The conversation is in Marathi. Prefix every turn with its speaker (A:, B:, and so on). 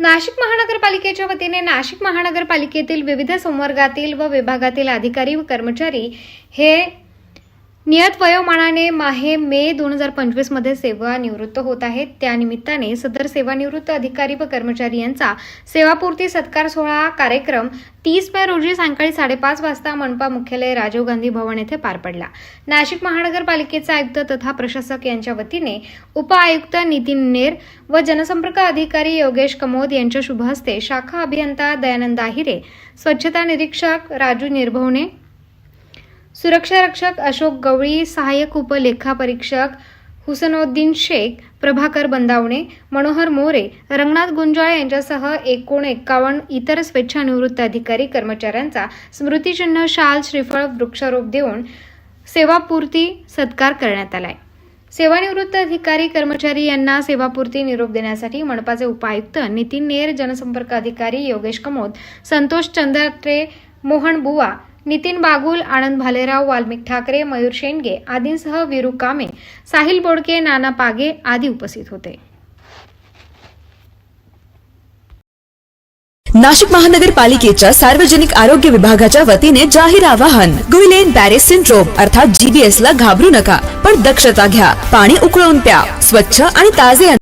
A: नाशिक महानगरपालिकेच्या वतीने नाशिक महानगरपालिकेतील विविध संवर्गातील व विभागातील अधिकारी व कर्मचारी हे नियत वयोमानाने माहे मे दोन हजार पंचवीसमध्ये सेवानिवृत्त होत आहेत. त्यानिमित्ताने सदर सेवानिवृत्त अधिकारी व कर्मचारी यांचा सेवापूर्ती सत्कार सोहळा कार्यक्रम तीस मे रोजी सायंकाळी साडेपाच वाजता मनपा मुख्यालय राजीव गांधी भवन येथे पार पडला. नाशिक महानगरपालिकेचे आयुक्त तथा प्रशासक यांच्या वतीने उपआयुक्त नितीन नेर व जनसंपर्क अधिकारी योगेश कमोद यांच्या शुभ हस्ते शाखा अभियंता दयानंद आहिरे स्वच्छता निरीक्षक राजू निर्भवणे सुरक्षा रक्षक अशोक गवळी सहाय्यक उपलेखापरीक्षक हुसनोद्दीन शेख प्रभाकर बंदावणे मनोहर मोरे रंगनाथ गुंजाळ यांच्यासह एकूण एक्कावन्न इतर स्वेच्छानिवृत्त अधिकारी कर्मचाऱ्यांचा स्मृतिचिन्ह शाल श्रीफळ वृक्षारोप देऊन सेवापूर्ती सत्कार करण्यात आलाय. सेवानिवृत्त अधिकारी कर्मचारी यांना सेवापूर्ती निरोप देण्यासाठी मनपाचे उपायुक्त नितीन नेर जनसंपर्क अधिकारी योगेश कमोद संतोष चंद्रे मोहन बुवा नितीन बागुल आनंद भालेराव वाल्मिक ठाकरे मयूर शेंडगे आदींसह विरू कामे साहिल बोडके नाना पागे आदी उपस्थित होते.
B: नाशिक महानगरपालिकेच्या सार्वजनिक आरोग्य विभागाच्या वतीने जाहीर आवाहन गुइलेन पॅरिस सिंड्रोम अर्थात जीबीएस ला घाबरू नका पण दक्षता घ्या पाणी उकळून प्या स्वच्छ आणि ताजे